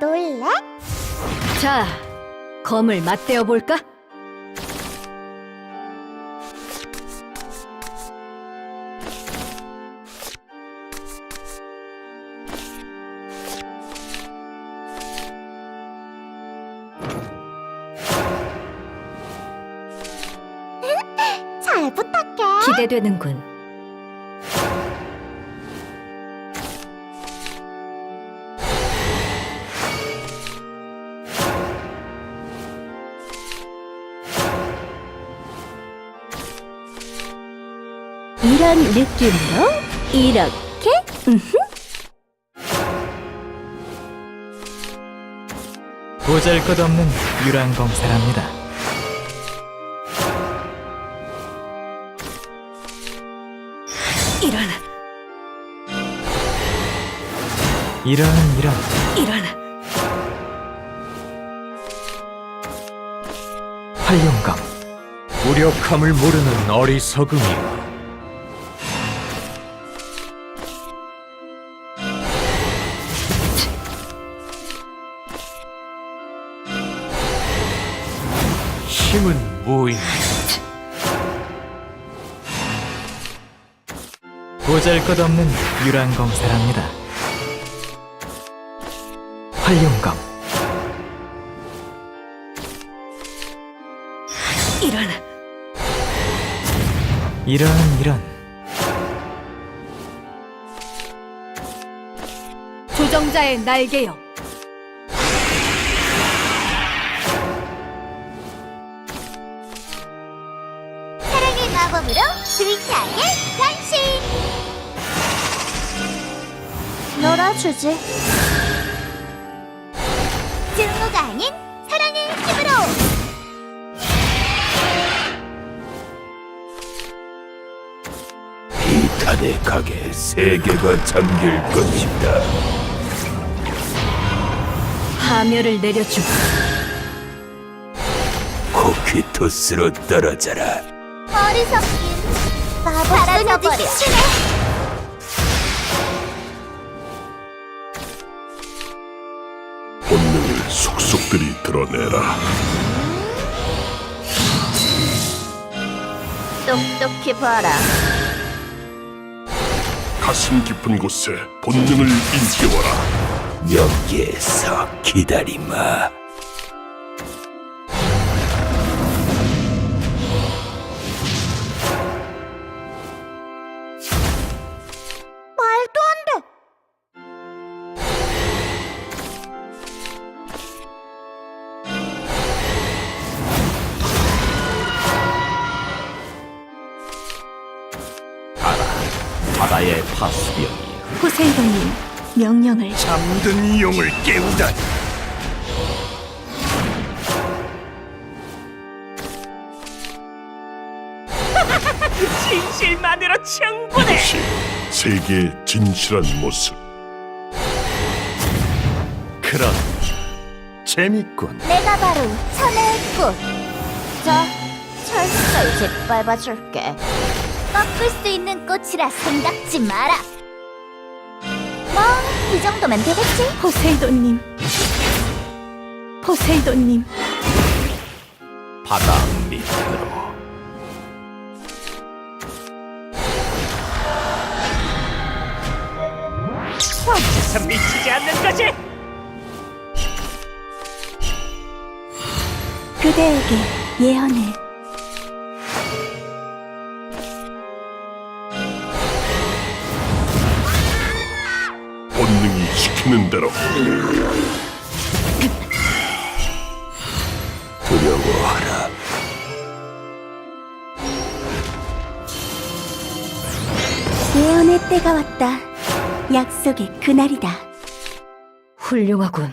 놀래? 자, 검을 맞대어 볼까? 잘 부탁해. 기대되는군. 이런 느낌으로 이렇게? 보잘것없는 유랑검사랍니다. 이런 이런 이런. 이런 활용검 무력함을 모르는 어리석음이여 힘은 무인 보잘것없는 유랑검사랍니다. 활용검 이런 이런 이런 조정자의 날개요. 마법으로 스위트하게 변신. 놀아주지. 증오가 아닌 사랑의 힘으로. 비탄의 각에 세계가 잠길 것이다. 파멸을 내려주고 코키토스로 떨어져라. 어리석긴 마법 끊어버려. 본능을 속속들이 드러내라. 똑똑히 봐라. 가슴 깊은 곳에 본능을 일깨워라. 여기에서 기다리마. 바다의 파수병이 포세이돈님 명령을 잠든 용을 깨우다. 진실만으로 충분해. 이것이 세계의 진실한 모습. 그런 재밌군 내가 바로 천의 꽃. 자, 철수를 짓밟아줄게. 꺾을 수 있는 꽃이라 생각지 마라. 뭐, 이 정도면 되겠지? 포세이돈님 포세이돈님 바다 밑으로. 어째서 미치지 않는 거지? 그대에게 예언을 시키는 대로. 두려워하라. 예언의 때가 왔다. 약속의 그날이다. 훌륭하군.